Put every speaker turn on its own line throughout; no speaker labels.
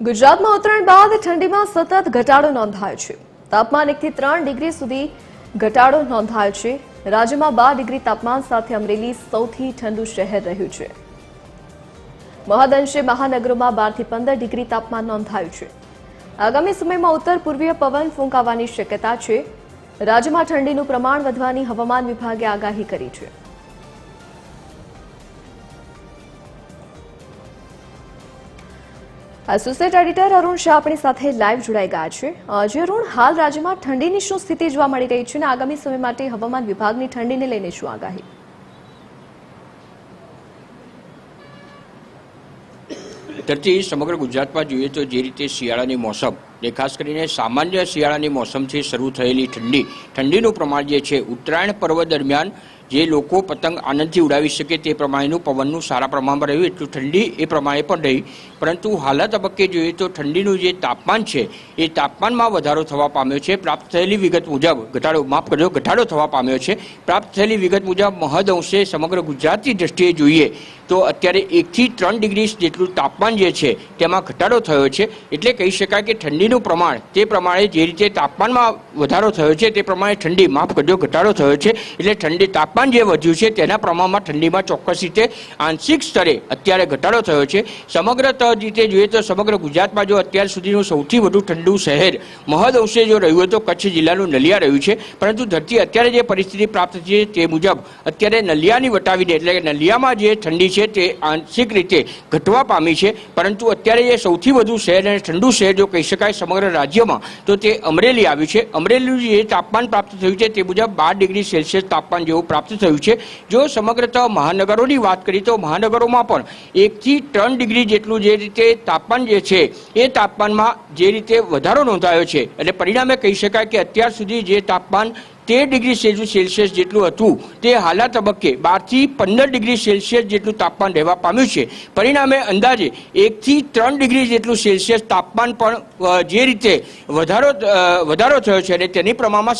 ગુજરાતમાં ઉત્તરાયણ બાદ ઠંડીમાં સતત ઘટાડો નોંધાયો છે. તાપમાન એકથી ત્રણ ડિગ્રી સુધી ઘટાડો નોંધાયો છે. રાજ્યમાં બાર ડિગ્રી તાપમાન સાથે અમરેલી સૌથી ઠંડુ શહેર રહ્યું છે. મહદઅંશે મહાનગરોમાં બારથી પંદર ડિગ્રી તાપમાન નોંધાયું છે. આગામી સમયમાં ઉત્તર પૂર્વીય પવન ફૂંકાવાની શક્યતા છે. રાજ્યમાં ઠંડીનું પ્રમાણ વધવાની હવામાન વિભાગે આગાહી કરી છે. એસોસિએટ એડિટર અરુણ શાહ આપણી સાથે લાઈવ જોડાઈ ગયા છે. જે અરુણ, હાલ રાજ્યમાં ઠંડીની શું સ્થિતિ જોવા મળી રહી છે અને આગામી સમય માટે હવામાન વિભાગની ઠંડીને લઈને શું આગાહી?
તરથી સમગ્ર ગુજરાતમાં જોઈએ તો જે રીતે શિયાળાની મોસમ જે ખાસ કરીને સામાન્ય શિયાળાની મોસમથી શરૂ થયેલી ઠંડી, ઠંડીનું પ્રમાણ જે છે ઉત્તરાયણ પર્વ દરમિયાન જે લોકો પતંગ આનંદથી ઉડાવી શકે તે પ્રમાણેનું પવનનું સારા પ્રમાણમાં રહ્યું, એટલું ઠંડી એ પ્રમાણે પણ રહી. પરંતુ હાલના તબક્કે જોઈએ તો ઠંડીનું જે તાપમાન છે, એ તાપમાનમાં વધારો થવા પામ્યો છે. પ્રાપ્ત થયેલી વિગત મુજબ ઘટાડો, માફ કરજો, ઘટાડો થવા પામ્યો છે. પ્રાપ્ત થયેલી વિગત મુજબ મહદ અંશે સમગ્ર ગુજરાતની દ્રષ્ટિએ જોઈએ તો અત્યારે એકથી ત્રણ ડિગ્રી જેટલું તાપમાન જે છે, તેમાં ઘટાડો થયો છે. એટલે કહી શકાય કે ઠંડીનું પ્રમાણ, તે પ્રમાણે જે રીતે તાપમાનમાં વધારો થયો છે, તે પ્રમાણે ઠંડી, માફ કરજો, ઘટાડો થયો છે. એટલે ઠંડી તાપમાન જે વધ્યું છે તેના પ્રમાણમાં ઠંડીમાં ચોક્કસ રીતે આંશિક સ્તરે અત્યારે ઘટાડો થયો છે. સમગ્ર રીતે જોઈએ તો સમગ્ર ગુજરાતમાં જો અત્યાર સુધીનું સૌથી વધુ ઠંડુ શહેર મહદ અંશે જો રહ્યું હોય તો કચ્છ જિલ્લાનું નલિયા રહ્યું છે. પરંતુ ધરતી અત્યારે જે પરિસ્થિતિ પ્રાપ્ત છે તે મુજબ અત્યારે નલિયાની વટાવીને એટલે કે નલિયામાં જે ઠંડી છે તે આંશિક રીતે ઘટવા પામી છે. પરંતુ અત્યારે જે સૌથી વધુ શહેર અને ઠંડુ શહેર જો કહી શકાય સમગ્ર રાજ્યમાં તો તે અમરેલી આવ્યું છે. અમરેલીનું જે તાપમાન પ્રાપ્ત થયું છે તે મુજબ બાર ડિગ્રી સેલ્સિયસ તાપમાન જેવું પ્રાપ્ત થયું છે. જો સમગ્રતઃ મહાનગરોની વાત કરીએ તો મહાનગરોમાં પણ એકથી ત્રણ ડિગ્રી જેટલું જે રીતે તાપમાન જે છે, એ તાપમાનમાં જે રીતે વધારો નોંધાયો છે. એટલે પરિણામે કહી શકાય કે અત્યાર સુધી જે તાપમાન તેર ડિગ્રી સેલ્સિયસ જેટલું હતું. તે હાલના તબક્કે બારથી પંદર ડિગ્રી સેલ્સિયસ જેટલું તાપમાન રહેવા પામ્યું છે. પરિણામે અંદાજે એકથી ત્રણ ડિગ્રી જેટલું સેલ્સિયસ તાપમાન પણ જે રીતે વધારો વધારો થયો છે અને તેની પ્રમાણમાં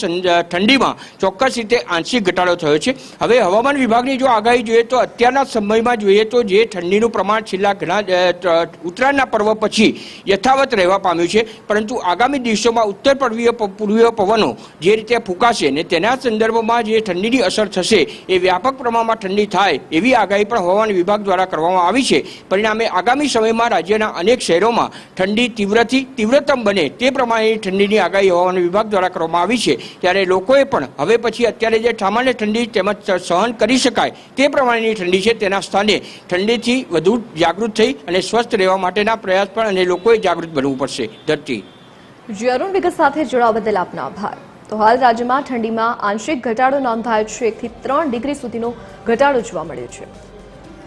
ઠંડીમાં ચોક્કસ રીતે આંશિક ઘટાડો થયો છે. હવે હવામાન વિભાગની જો આગાહી જોઈએ તો અત્યારના સમયમાં જોઈએ તો જે ઠંડીનું પ્રમાણ છેલ્લા ઘણા ઉત્તરાયણના પર્વ પછી યથાવત રહેવા પામ્યું છે. પરંતુ આગામી દિવસોમાં ઉત્તર પૂર્વીય પૂર્વીય પવનો જે રીતે ફૂંકાશે ને તેના સંદર્ભમાં જે ઠંડીની અસર થશે એ વ્યાપક પ્રમાણમાં ઠંડી થાય એવી આગાહી પણ હવામાન વિભાગ દ્વારા કરવામાં આવી છે. પરિણામે આગામી સમયમાં રાજ્યના અનેક શહેરોમાં ઠંડી તીવ્રથી તીવ્રતમ બને તે પ્રમાણેની ઠંડીની આગાહી હવામાન વિભાગ દ્વારા કરવામાં આવી છે. ત્યારે લોકોએ પણ હવે પછી અત્યારે જે સામાન્ય ઠંડી તેમજ સહન કરી શકાય તે પ્રમાણેની ઠંડી છે તેના સ્થાને ઠંડીથી વધુ જાગૃત થઈ અને સ્વસ્થ રહેવા માટેના પ્રયાસ પણ અને લોકોએ જાગૃત બનવું પડશે. ધરતી.
જી અરુણ વિગત સાથે જોડાવા બદલ આપનો આભાર. તો હાલ રાજ્યમાં ઠંડીમાં આંશિક ઘટાડો નોંધાયો છે. એકથી ત્રણ ડિગ્રી સુધીનો ઘટાડો જોવા મળ્યો છે.